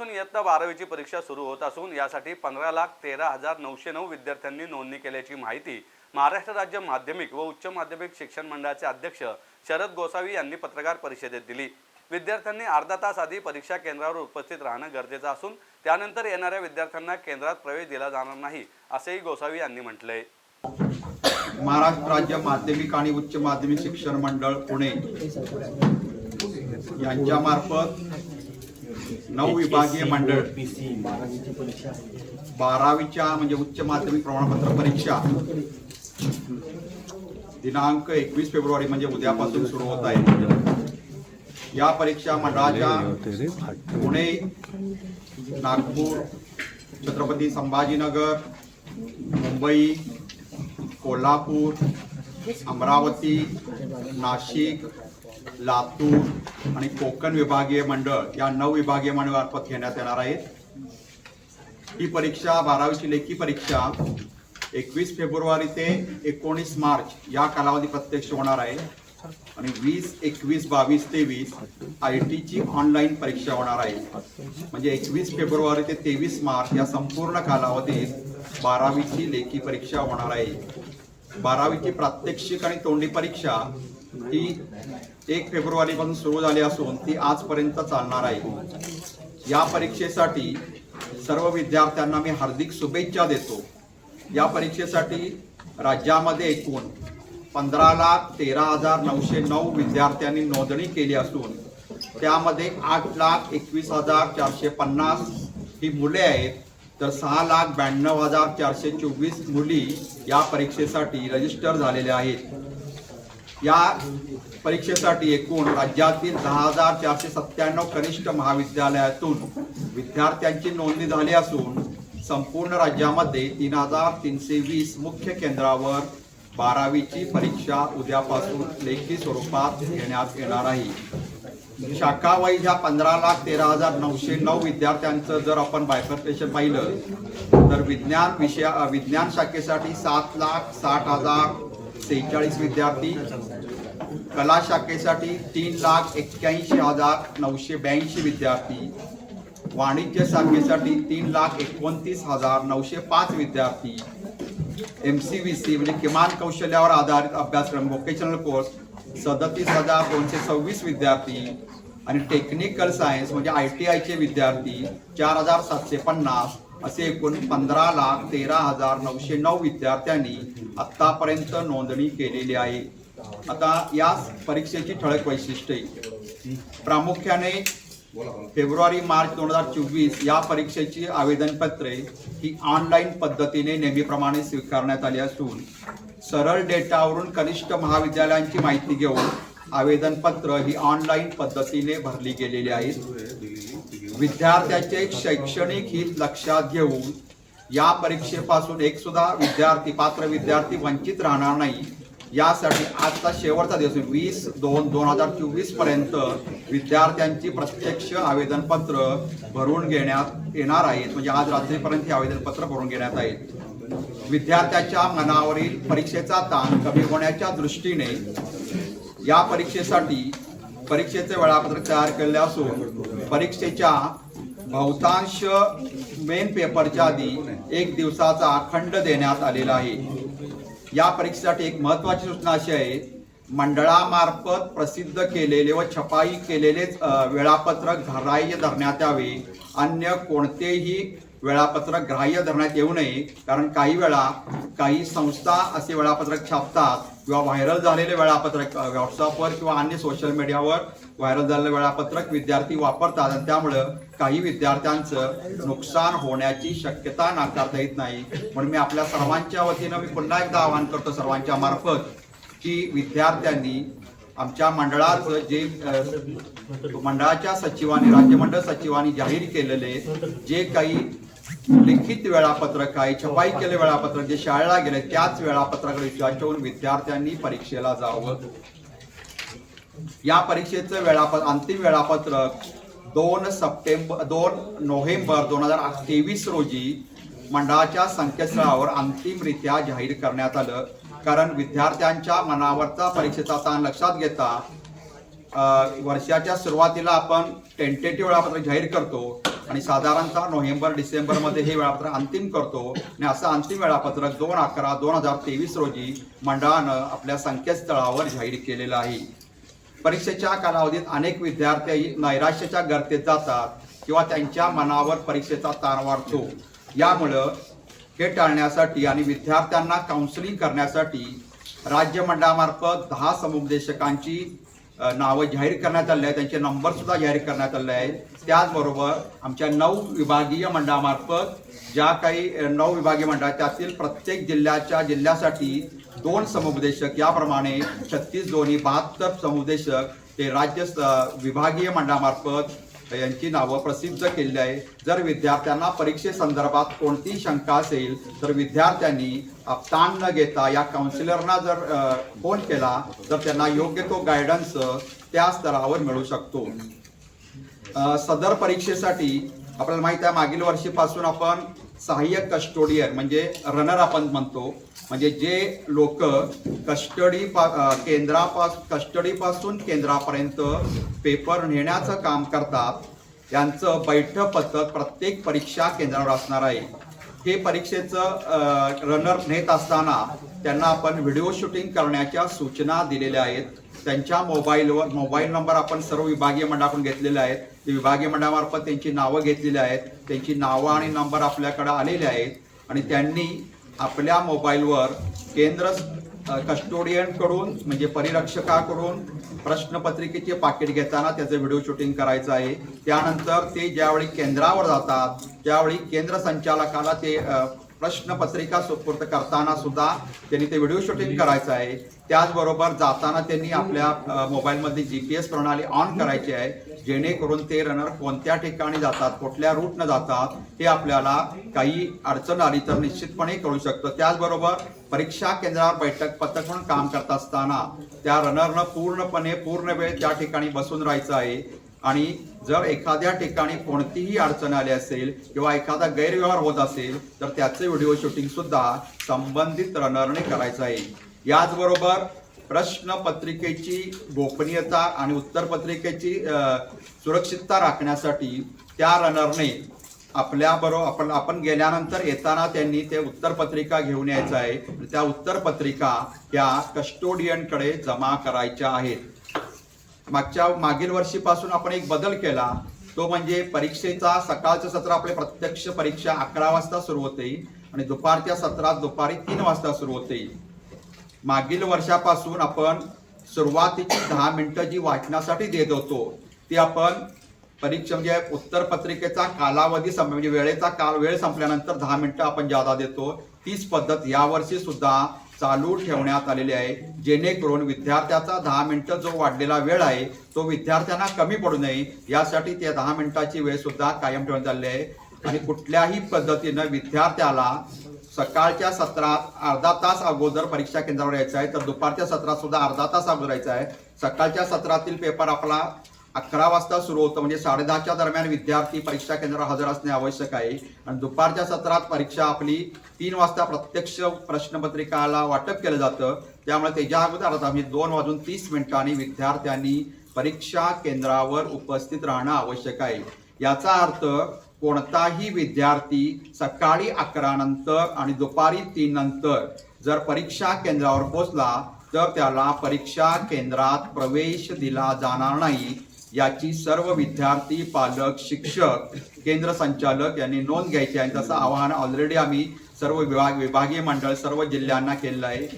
इयत्ता बारावीची परीक्षा सुरू होत असून यासाठी पंधरा लाख तेरा हजार नऊशे नऊ विद्यार्थ्यांनी नोंदणी केल्याची माहिती महाराष्ट्र राज्य माध्यमिक व उच्च माध्यमिक शिक्षण मंडळाचे अध्यक्ष शरद गोसावी यांनी पत्रकार परिषदेत दिली. विद्यार्थ्यांनी अर्धा तास आधी परीक्षा केंद्रावर उपस्थित राहणं गरजेचं असून त्यानंतर येणाऱ्या विद्यार्थ्यांना केंद्रात प्रवेश दिला जाणार नाही असेही गोसावी यांनी म्हटलंय. महाराष्ट्र राज्य माध्यमिक आणि उच्च माध्यमिक शिक्षण मंडळ पुणे यांच्या मार्फत नऊ विभागीय मंडळ. बारावीच्या म्हणजे उच्च माध्यमिक प्रमाणपत्र परीक्षा. दिनांक एकवीस फेब्रुवारी म्हणजे उद्यापासून सुरू होत आहे. या परीक्षा मंडळाच्या पुणे नागपूर छत्रपती संभाजीनगर मुंबई कोल्हापूर अमरावती नाशिक लातूर आणि कोकण विभागीय मंडळ या नऊ विभागीय मंडळामार्फत घेण्यात येणार आहे ही परीक्षा बारावीची लेखी परीक्षा एकवीस फेब्रुवारी ते एकोणीस मार्च या कालावधी प्रत्यक्ष होणार आहे. आणि वीस एकवीस बावीस तेवीस आय टीची ऑनलाईन परीक्षा होणार आहे. म्हणजे एकवीस फेब्रुवारी ते तेवीस मार्च या संपूर्ण कालावधीत बारावीची लेखी परीक्षा होणार आहे. बारावीची प्रात्यक्षिक आणि तोंडी परीक्षा ती एक फेब्रुवारीपासून सुरू झाली असून ती आजपर्यंत चालणार आहे. या परीक्षेसाठी सर्व विद्यार्थ्यांना मी हार्दिक शुभेच्छा देतो. या परीक्षेसाठी राज्यामध्ये एकूण पंधरा लाख तेरा हजार नऊशे नऊ विद्यार्थ्यांनी नोंदणी केली असून त्यामध्ये आठ लाख एकवीस हजार चारशे पन्नास ही मुले आहेत. तर सहा लाख ब्याण्णव हजार चारशे चोवीस मुली या परीक्षेसाठी रजिस्टर झालेल्या आहेत. या परीक्षेसाठी एकूण राज्यातील दहा हजार चारशे सत्त्याण्णव कनिष्ठ महाविद्यालयातून विद्यार्थ्यांची नोंदणी झाली असून संपूर्ण राज्यामध्ये तीन हजार तीनशे वीस मुख्य केंद्रावर बारावीची परीक्षा उद्यापासून लेखी स्वरूपात घेण्यात येणार आहे. शाखावाईज ह्या पंधरा लाख तेरा हजार नऊशे नऊ विद्यार्थ्यांचं जर आपण बायफर्टेशन पाहिलं तर विज्ञान विषया विज्ञान शाखेसाठी सात लाख साठ हजार सेहेचाळीस विद्यार्थी. कला शाखेसाठी तीन लाख एक्क्याऐंशी हजार नऊशे ब्याऐंशी विद्यार्थी. वाणिज्य शाखेसाठी तीन लाख एकोणतीस हजार नऊशे पाच विद्यार्थी. एम सी व्ही सी म्हणजे किमान कौशल्यावर आधारित अभ्यासक्रम व्होकेशनल कोर्स सदतीस हजार दोनशे सव्वीस विद्यार्थी. आणि टेक्निकल सायन्स म्हणजे आय टी आयचे विद्यार्थी चार हजार सातशे पन्नास. असे एकूण पंधरा लाख तेरा हजार नऊशे नऊ विद्यार्थ्यांनी आत्तापर्यंत नोंदणी केलेली आहे. आता या परीक्षेची ठळक वैशिष्ट्ये. प्रामुख्याने फेब्रुवारी मार्च दोन हजार चोवीस या परीक्षेची आवेदनपत्रे ही ऑनलाईन पद्धतीने नेहमीप्रमाणे स्वीकारण्यात आली असून सरळ डेटावरून कनिष्ठ महाविद्यालयांची माहिती घेऊन आवेदनपत्र ही ऑनलाईन पद्धतीने भरली गेलेली आहेत. विद्यार्थ्याचे शैक्षणिक हित लक्षात घेऊन या परीक्षेपासून एक सुद्धा विद्यार्थी पात्र विद्यार्थी वंचित राहणार नाही. यासाठी आजचा शेवटचा दिवस वीस दोन दोन हजार चोवीसपर्यंत विद्यार्थ्यांची प्रत्यक्ष आवेदनपत्र भरून घेण्यात येणार आहेत. म्हणजे आज रात्रीपर्यंत ही आवेदनपत्र भरून घेण्यात आहेत. विद्यार्थ्याच्या मनावरील परीक्षेचा ताण कमी होण्याच्या दृष्टीने या परीक्षेसाठी परीक्षेचे वेळापत्रक तयार केले असून परीक्षेच्या बहुतांश मेन पेपरच्या आधी एक दिवसाचा खंड देण्यात आलेला आहे. या परीक्षेसाठी एक महत्वाची सूचना अशी आहे मंडळामार्फत प्रसिद्ध केलेले व छपाई केलेले वेळापत्रक ग्राह्य धरण्यात यावे. अन्य कोणतेही वेळापत्रक ग्राह्य धरण्यात येऊ नये कारण काही वेळा काही संस्था असे वेळापत्रक छापतात किंवा व्हायरल झालेले वेळापत्रक व्हॉट्सअपवर किंवा अन्य सोशल मीडियावर व्हायरल झालेलं वेळापत्रक विद्यार्थी वापरतात आणि त्यामुळं काही विद्यार्थ्यांचं नुकसान होण्याची शक्यता नाकारता येत नाही. म्हणून मी आपल्या सर्वांच्या वतीनं मी पुन्हा एकदा आवाहन करतो सर्वांच्या मार्फत की विद्यार्थ्यांनी आमच्या मंडळाचं जे मंडळाच्या सचिवांनी राज्यमंडळ सचिवांनी जाहीर केलेले जे काही लिखित वेळापत्रक आहे छपाई केले वेळापत्रक जे शाळेला गेले त्याच वेळापत्रकाकडे विश्वास ठेवून विद्यार्थ्यांनी परीक्षेला जावं. या परीक्षेचं वेळापत्र अंतिम वेळापत्रक दोन सप्टेंबर दोन नोव्हेंबर दोन हजार तेवीस रोजी मंडळाच्या संकेतस्थळावर अंतिमरित्या जाहीर करण्यात आलं. कारण विद्यार्थ्यांच्या मनावरचा परीक्षेचा ताण लक्षात घेता वर्षाच्या सुरुवातीला आपण टेंटेटिव्ह वेळापत्रक जाहीर करतो. आणि साधारणतः नोव्हेंबर डिसेंबरमध्ये हे वेळापत्रक अंतिम करतो आणि असं अंतिम वेळापत्रक दोन अकरा दोन हजार तेवीस रोजी मंडळानं आपल्या संकेतस्थळावर जाहीर केलेलं आहे. परीक्षेच्या कालावधीत अनेक विद्यार्थी नैराश्याच्या गर्तेत जातात किंवा त्यांच्या मनावर परीक्षेचा ताण वाढतो. यामुळं हे टाळण्यासाठी आणि विद्यार्थ्यांना काउन्सिलिंग करण्यासाठी राज्य मंडळामार्फत दहा समुपदेशकांची नावं जाहीर करण्यात आले आहे त्यांचे नंबर सुद्धा जाहीर करण्यात आले आहेत. त्याचबरोबर आमच्या नऊ विभागीय मंडळामार्फत ज्या काही नऊ विभागीय मंडळ त्यातील प्रत्येक जिल्ह्याच्या जिल्ह्यासाठी दोन समुपदेशक याप्रमाणे छत्तीस दोन्ही बहात्तर समुपदेशक ते राज्य विभागीय मंडळामार्फत यांची नावं प्रसिद्ध केलेली आहे. जर विद्यार्थ्यांना परीक्षेसंदर्भात कोणतीही शंका असेल तर विद्यार्थ्यांनी ताण न घेता या काउन्सिलरना जर फोन केला तर त्यांना योग्य तो गायडन्स त्या स्तरावर मिळू शकतो. सदर परीक्षेसाठी आपल्याला माहिती आहे मागील वर्षीपासून आपण सहाय्यक कस्टोडियन म्हणजे रनर आपण म्हणतो. म्हणजे जे लोक कस्टडी पा केंद्रापास कस्टडीपासून केंद्रापर्यंत पेपर नेण्याचं काम करतात यांचं बैठक पथक प्रत्येक परीक्षा केंद्रावर असणार आहे. हे परीक्षेचं रनर नेत असताना त्यांना आपण व्हिडिओ शूटिंग करण्याच्या सूचना दिलेल्या आहेत. त्यांच्या मोबाईलवर मोबाईल नंबर आपण सर्व विभागीय मंडळाकडून घेतलेले आहेत. ते विभागीय मंडळामार्फत त्यांची नावं घेतलेली आहेत. त्यांची नावं आणि नंबर आपल्याकडे आलेले आहेत. आणि त्यांनी आपल्या मोबाईलवर केंद्र कस्टोडियनकडून म्हणजे परिरक्षकाकडून प्रश्नपत्रिकेचे पाकिट घेताना त्याचं व्हिडिओ शूटिंग करायचं आहे. त्यानंतर ते ज्यावेळी केंद्रावर जातात त्यावेळी केंद्र संचालकाला ते प्रश्नपत्रिका सुपूर्द करताना सुद्धा त्यांनी ते व्हिडिओ शूटिंग करायचं आहे. त्याचबरोबर जाताना त्यांनी आपल्या मोबाईलमध्ये जी पी एस प्रणाली ऑन करायची आहे. जेणेकरून ते रनर कोणत्या ठिकाणी जातात कुठल्या रूटनं जातात हे आपल्याला काही अडचण आली तर निश्चितपणे कळू शकतं. त्याचबरोबर परीक्षा केंद्रावर बैठक पथक म्हणून काम करत असताना त्या रनरनं पूर्णपणे पूर्ण वेळ त्या ठिकाणी बसून राहायचं आहे. आणि जर एखाद्या ठिकाणी कोणतीही अडचण आली असेल किंवा एखादा गैरव्यवहार होत असेल तर त्याचे व्हिडिओ शूटिंग सुद्धा संबंधित रनरने करायचं आहे. याचबरोबर प्रश्न पत्रिकेची गोपनीयता आणि उत्तर पत्रिकेची सुरक्षितता राखण्यासाठी त्या रनरने आपल्या बरोबर आपण आपण गेल्यानंतर येताना त्यांनी ते उत्तर पत्रिका घेऊन यायचं आहे. त्या उत्तर पत्रिका या कस्टोडियनकडे जमा करायच्या आहेत. मागच्या मागील वर्षीपासून आपण एक बदल केला. तो म्हणजे परीक्षेचा सकाळचं सत्र आपले प्रत्यक्ष परीक्षा अकरा वाजता सुरू होते. आणि दुपारच्या सत्रात दुपारी तीन वाजता सुरू होते. मागील वर्षापासून आपण सुरुवातीची दहा मिनिटं जी वाचण्यासाठी देत होतो ती आपण परीक्षा म्हणजे उत्तर पत्रिकेचा कालावधी संप म्हणजे वेळेचा काल वेळ संपल्यानंतर दहा मिनिटं आपण ज्यादा देतो तीच पद्धत यावर्षी सुद्धा चालू ठेवण्यात आलेली आहे. जेणेकरून विद्यार्थ्याचा दहा मिनिटं जो वाढलेला वेळ आहे तो विद्यार्थ्यांना कमी पडू नये. यासाठी त्या दहा मिनिटाची वेळ सुद्धा कायम ठेवण्यात आलेली आहे. आणि कुठल्याही पद्धतीनं विद्यार्थ्याला सकाळच्या सत्रात अर्धा तास अगोदर परीक्षा केंद्रावर यायचं आहे. तर दुपारच्या सत्रात सुद्धा अर्धा तास अगोदर यायचं आहे. सकाळच्या सत्रातील पेपर आपला अकरा वाजता सुरू होतं. म्हणजे साडेदहाच्या दरम्यान विद्यार्थी परीक्षा केंद्रावर हजर असणे आवश्यक आहे. आणि दुपारच्या सत्रात परीक्षा आपली तीन वाजता प्रत्यक्ष प्रश्नपत्रिकाला वाटप केलं जातं. त्यामुळे त्याच्या अगोदर आम्ही दोन वाजून तीस मिनिटांनी विद्यार्थ्यांनी परीक्षा केंद्रावर उपस्थित राहणं आवश्यक आहे. याचा अर्थ कोणताही विद्यार्थी सकाळी अकरा नंतर आणि दुपारी तीन नंतर जर परीक्षा केंद्रावर पोहोचला तर त्याला परीक्षा केंद्रात प्रवेश दिला जाणार नाही. याची सर्व विद्यार्थी पालक शिक्षक केंद्र संचालक यांनी नोंद घ्यायची आहे. तसं आवाहन ऑलरेडी आम्ही सर्व विभाग विभागीय मंडळ सर्व जिल्ह्यांना केलेलं आहे.